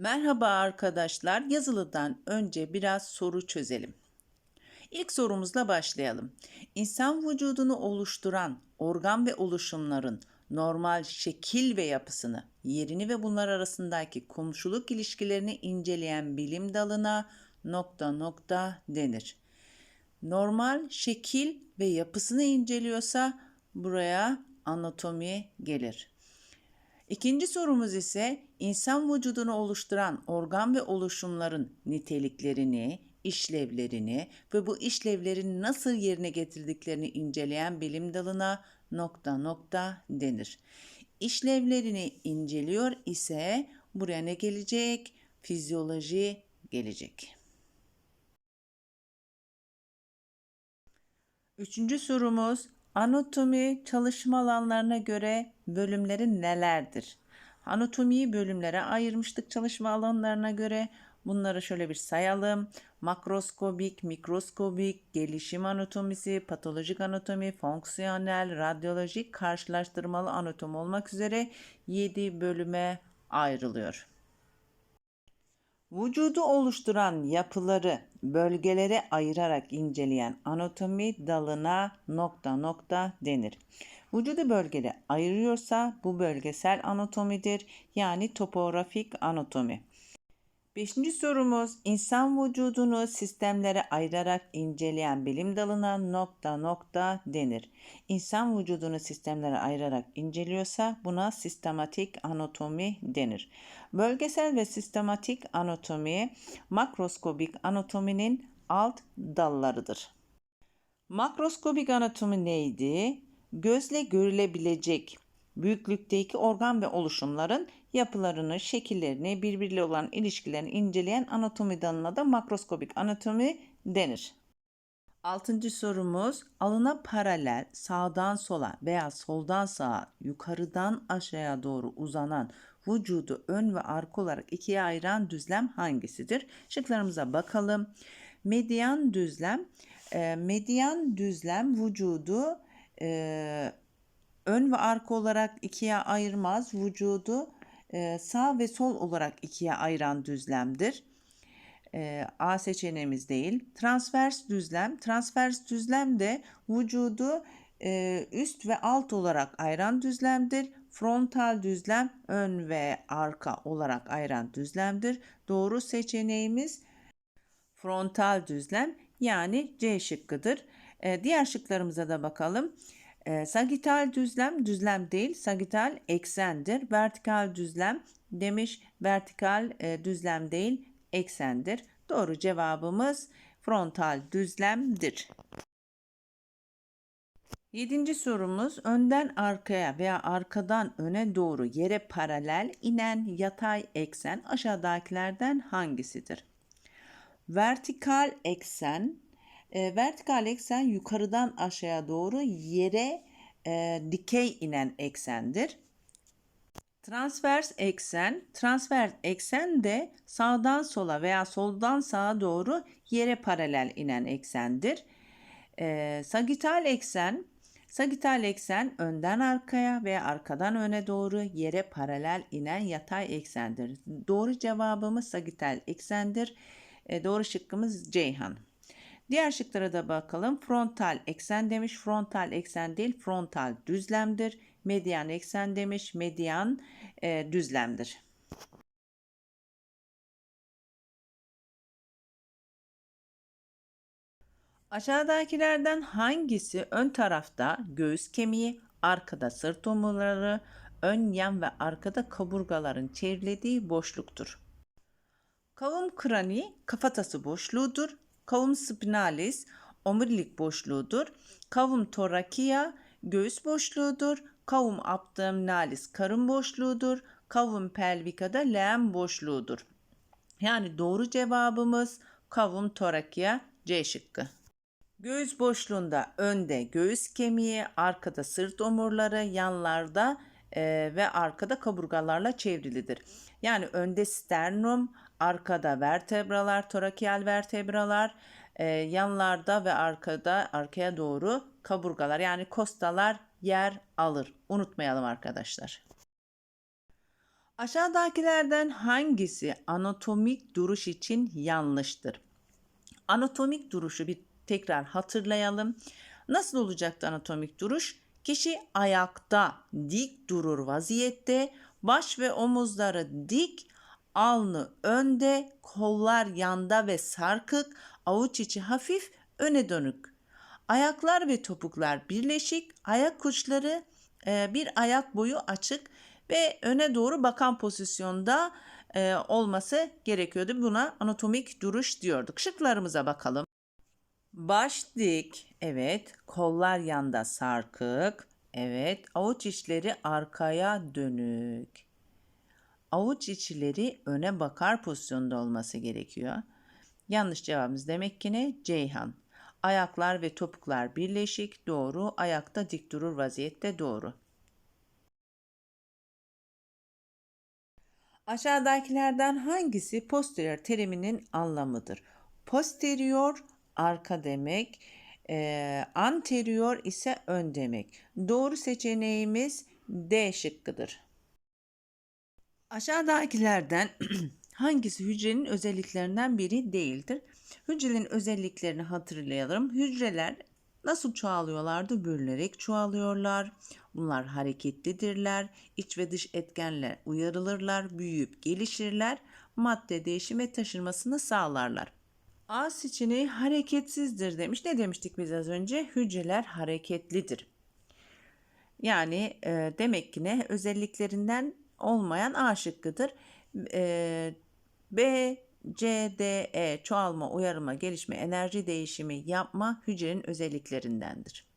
Merhaba arkadaşlar. Yazılıdan önce biraz soru çözelim. İlk sorumuzla başlayalım. İnsan vücudunu oluşturan organ ve oluşumların normal şekil ve yapısını, yerini ve bunlar arasındaki komşuluk ilişkilerini inceleyen bilim dalına nokta nokta denir. Normal şekil ve yapısını inceliyorsa buraya anatomi gelir. İkinci sorumuz ise insan vücudunu oluşturan organ ve oluşumların niteliklerini, işlevlerini ve bu işlevlerin nasıl yerine getirdiklerini inceleyen bilim dalına nokta nokta denir. İşlevlerini inceliyor ise buraya ne gelecek? Fizyoloji gelecek. Üçüncü sorumuz anatomi çalışma alanlarına göre bölümleri nelerdir? Anatomiyi bölümlere ayırmıştık çalışma alanlarına göre. Bunları şöyle bir sayalım. Makroskobik, mikroskobik, gelişim anatomisi, patolojik anatomi, fonksiyonel, radyolojik, karşılaştırmalı anatomi olmak üzere 7 bölüme ayrılıyor. Vücudu oluşturan yapıları bölgelere ayırarak inceleyen anatomi dalına nokta nokta denir. Vücudu bölgede ayırıyorsa bu bölgesel anatomidir yani topografik anatomi. Beşinci sorumuz insan vücudunu sistemlere ayırarak inceleyen bilim dalına nokta nokta denir. İnsan vücudunu sistemlere ayırarak inceliyorsa buna sistematik anatomi denir. Bölgesel ve sistematik anatomi makroskobik anatominin alt dallarıdır. Makroskobik anatomi neydi? Gözle görülebilecek büyüklükteki organ ve oluşumların yapılarını, şekillerini, birbiriyle olan ilişkilerini inceleyen anatomi dalına da makroskobik anatomi denir. Altıncı sorumuz alına paralel sağdan sola veya soldan sağa yukarıdan aşağıya doğru uzanan vücudu ön ve arka olarak ikiye ayıran düzlem hangisidir? Şıklarımıza bakalım. Medyan düzlem, e, medyan düzlem vücudu e, ön ve arka olarak ikiye ayırmaz. Vücudu e, sağ ve sol olarak ikiye ayıran düzlemdir. E, A seçeneğimiz değil. Transvers düzlem. Transvers düzlem de vücudu e, üst ve alt olarak ayıran düzlemdir. Frontal düzlem ön ve arka olarak ayıran düzlemdir. Doğru seçeneğimiz frontal düzlem yani C şıkkıdır. Diğer şıklarımıza da bakalım. E, sagital düzlem düzlem değil, sagital eksendir. Vertikal düzlem demiş, vertikal e, düzlem değil, eksendir. Doğru cevabımız frontal düzlemdir. Yedinci sorumuz önden arkaya veya arkadan öne doğru yere paralel inen yatay eksen aşağıdakilerden hangisidir? Vertikal eksen e, vertikal eksen yukarıdan aşağıya doğru yere e, dikey inen eksendir. Transvers eksen, transvers eksen de sağdan sola veya soldan sağa doğru yere paralel inen eksendir. E, sagital eksen, sagital eksen önden arkaya veya arkadan öne doğru yere paralel inen yatay eksendir. Doğru cevabımız sagital eksendir. E, doğru şıkkımız Ceyhan. Diğer şıklara da bakalım. Frontal eksen demiş. Frontal eksen değil frontal düzlemdir. Medyan eksen demiş. Medyan e, düzlemdir. Aşağıdakilerden hangisi ön tarafta göğüs kemiği, arkada sırt omurları, ön yan ve arkada kaburgaların çevrilediği boşluktur? Kavum krani kafatası boşluğudur. Kavum spinalis omurilik boşluğudur. Kavum torakia göğüs boşluğudur. Kavum abdominalis karın boşluğudur. Kavum pelvika da leğen boşluğudur. Yani doğru cevabımız kavum torakia C şıkkı. Göğüs boşluğunda önde göğüs kemiği, arkada sırt omurları, yanlarda e, ve arkada kaburgalarla çevrilidir. Yani önde sternum, arkada vertebralar, torakial vertebralar, e, yanlarda ve arkada arkaya doğru kaburgalar yani kostalar yer alır. Unutmayalım arkadaşlar. Aşağıdakilerden hangisi anatomik duruş için yanlıştır? Anatomik duruşu bir tekrar hatırlayalım. Nasıl olacaktı anatomik duruş? Kişi ayakta dik durur vaziyette, baş ve omuzları dik, alnı önde, kollar yanda ve sarkık, avuç içi hafif, öne dönük. Ayaklar ve topuklar birleşik, ayak uçları e, bir ayak boyu açık ve öne doğru bakan pozisyonda e, olması gerekiyordu. Buna anatomik duruş diyorduk. Şıklarımıza bakalım. Baş dik, evet. Kollar yanda sarkık, evet. Avuç içleri arkaya dönük. Avuç içleri öne bakar pozisyonda olması gerekiyor. Yanlış cevabımız demek ki ne? Ceyhan. Ayaklar ve topuklar birleşik, doğru. Ayakta dik durur vaziyette, doğru. Aşağıdakilerden hangisi posterior teriminin anlamıdır? Posterior arka demek, e, anterior ise ön demek. Doğru seçeneğimiz D şıkkıdır. Aşağıdakilerden hangisi hücrenin özelliklerinden biri değildir? Hücrelerin özelliklerini hatırlayalım. Hücreler nasıl çoğalıyorlardı? Bölünerek çoğalıyorlar. Bunlar hareketlidirler. İç ve dış etkenler uyarılırlar, büyüyüp gelişirler. Madde değişimi taşınmasını sağlarlar. A seçeneği hareketsizdir demiş. Ne demiştik biz az önce? Hücreler hareketlidir. Yani e, demek ki ne? Özelliklerinden olmayan A şıkkıdır. E, B, C, D, E çoğalma, uyarma, gelişme, enerji değişimi yapma hücrenin özelliklerindendir.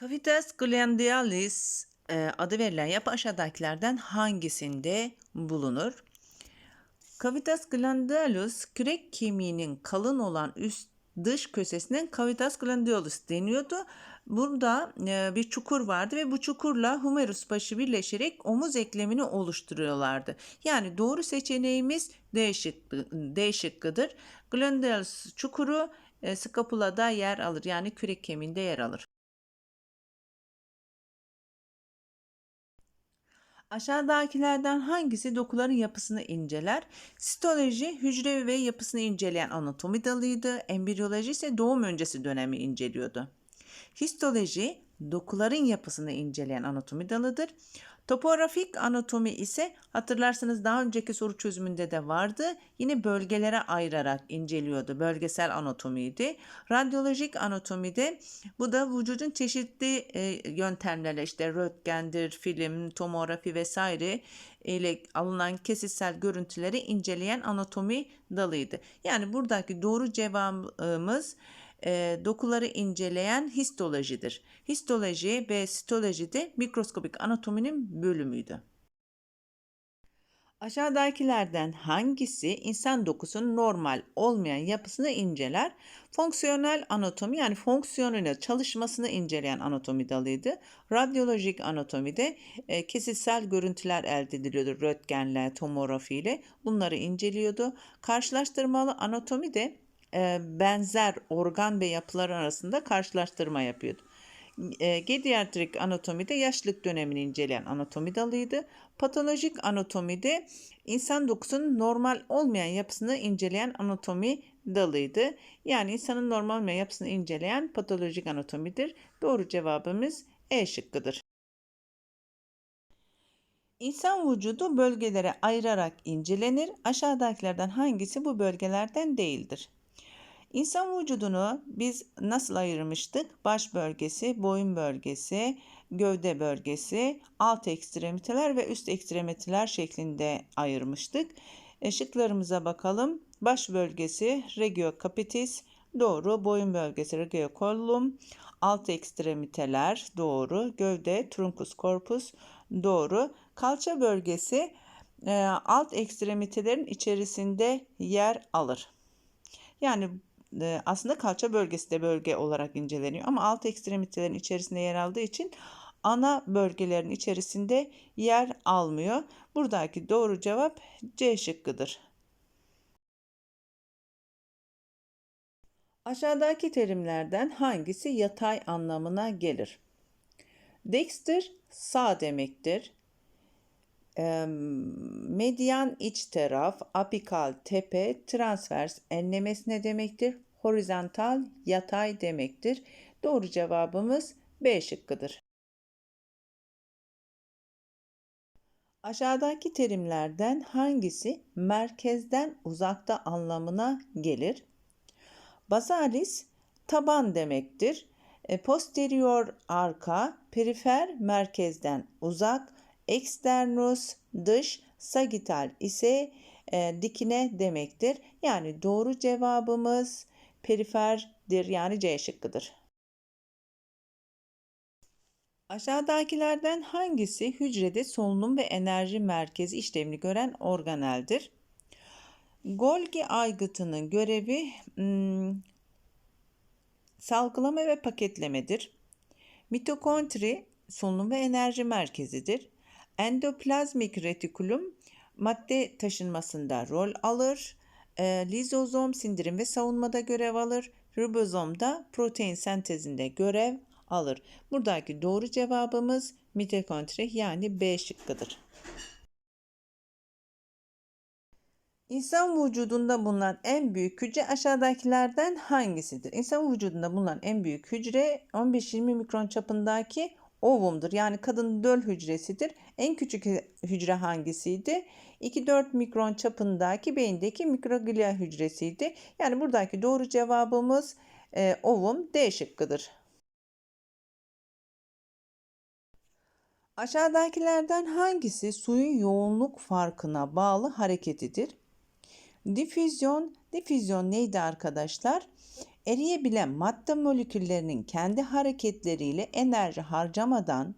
Cavitas glandialis e, adı verilen yapı aşağıdakilerden hangisinde bulunur? Cavitas glandiolus kürek kemiğinin kalın olan üst dış köşesinden cavitas glandiolus deniyordu. Burada e, bir çukur vardı ve bu çukurla humerus başı birleşerek omuz eklemini oluşturuyorlardı. Yani doğru seçeneğimiz D, şıkkı, D şıkkıdır. Glandiolus çukuru e, skapulada yer alır. Yani kürek kemiğinde yer alır. Aşağıdakilerden hangisi dokuların yapısını inceler? Sitoloji hücre ve yapısını inceleyen anatomi dalıydı. Embriyoloji ise doğum öncesi dönemi inceliyordu. Histoloji dokuların yapısını inceleyen anatomi dalıdır. Topografik anatomi ise hatırlarsanız daha önceki soru çözümünde de vardı. Yine bölgelere ayırarak inceliyordu. Bölgesel anatomiydi. Radyolojik anatomide bu da vücudun çeşitli e, yöntemlerle işte röntgendir, film, tomografi vesaire ile alınan kesitsel görüntüleri inceleyen anatomi dalıydı. Yani buradaki doğru cevabımız e, dokuları inceleyen histolojidir. Histoloji ve sitoloji de mikroskopik anatominin bölümüydü. Aşağıdakilerden hangisi insan dokusunun normal olmayan yapısını inceler? Fonksiyonel anatomi yani fonksiyonel çalışmasını inceleyen anatomi dalıydı. Radyolojik anatomide e, kesitsel görüntüler elde ediliyordu. Röntgenle, tomografiyle bunları inceliyordu. Karşılaştırmalı anatomi de benzer organ ve yapılar arasında karşılaştırma yapıyordu. E, Geriatrik anatomide yaşlılık dönemini inceleyen anatomi dalıydı. Patolojik anatomide insan dokusunun normal olmayan yapısını inceleyen anatomi dalıydı. Yani insanın normal olmayan yapısını inceleyen patolojik anatomidir. Doğru cevabımız E şıkkıdır. İnsan vücudu bölgelere ayırarak incelenir. Aşağıdakilerden hangisi bu bölgelerden değildir? İnsan vücudunu biz nasıl ayırmıştık? Baş bölgesi, boyun bölgesi, gövde bölgesi, alt ekstremiteler ve üst ekstremiteler şeklinde ayırmıştık. Işıklarımıza bakalım. Baş bölgesi regio capitis doğru. Boyun bölgesi regio collum. Alt ekstremiteler doğru. Gövde truncus corpus doğru. Kalça bölgesi e, alt ekstremitelerin içerisinde yer alır. Yani aslında kalça bölgesi de bölge olarak inceleniyor ama alt ekstremitelerin içerisinde yer aldığı için ana bölgelerin içerisinde yer almıyor. Buradaki doğru cevap C şıkkıdır. Aşağıdaki terimlerden hangisi yatay anlamına gelir? Dexter sağ demektir. Eee, Medyan iç taraf, apikal tepe, transvers enlemesi ne demektir? Horizontal yatay demektir. Doğru cevabımız B şıkkıdır. Aşağıdaki terimlerden hangisi merkezden uzakta anlamına gelir? Basalis taban demektir. E, posterior arka, perifer merkezden uzak, externus dış, sagittal ise e, dikine demektir. Yani doğru cevabımız periferdir yani C şıkkıdır. Aşağıdakilerden hangisi hücrede solunum ve enerji merkezi işlevini gören organeldir? Golgi aygıtının görevi hmm, salgılama ve paketlemedir. Mitokondri solunum ve enerji merkezidir. Endoplazmik retikulum madde taşınmasında rol alır. E, lizozom sindirim ve savunmada görev alır. Ribozom da protein sentezinde görev alır. Buradaki doğru cevabımız mitokondri yani B şıkkıdır. İnsan vücudunda bulunan en büyük hücre aşağıdakilerden hangisidir? İnsan vücudunda bulunan en büyük hücre 15-20 mikron çapındaki ovumdur. Yani kadın döl hücresidir. En küçük hücre hangisiydi? 2-4 mikron çapındaki beyindeki mikroglia hücresiydi. Yani buradaki doğru cevabımız e, ovum D şıkkıdır. Aşağıdakilerden hangisi suyun yoğunluk farkına bağlı hareketidir? Difüzyon, difüzyon neydi arkadaşlar? Eriyebilen madde moleküllerinin kendi hareketleriyle enerji harcamadan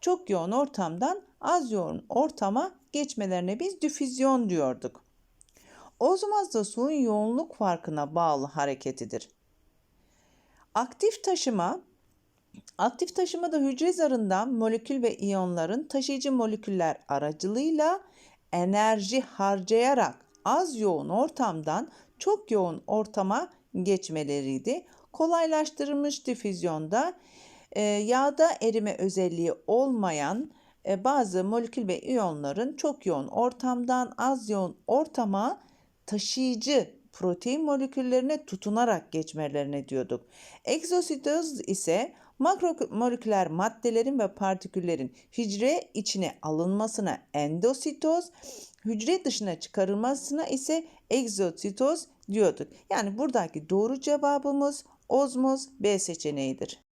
çok yoğun ortamdan az yoğun ortama geçmelerine biz difüzyon diyorduk. Ozmoz da suyun yoğunluk farkına bağlı hareketidir. Aktif taşıma Aktif taşımada hücre zarından molekül ve iyonların taşıyıcı moleküller aracılığıyla enerji harcayarak az yoğun ortamdan çok yoğun ortama geçmeleriydi. Kolaylaştırılmış difüzyonda e, yağda erime özelliği olmayan e, bazı molekül ve iyonların çok yoğun ortamdan az yoğun ortama taşıyıcı protein moleküllerine tutunarak geçmelerine diyorduk. Egzositoz ise makromoleküler maddelerin ve partiküllerin hücre içine alınmasına endositoz, hücre dışına çıkarılmasına ise egzositoz diyorduk. Yani buradaki doğru cevabımız ozmoz B seçeneğidir.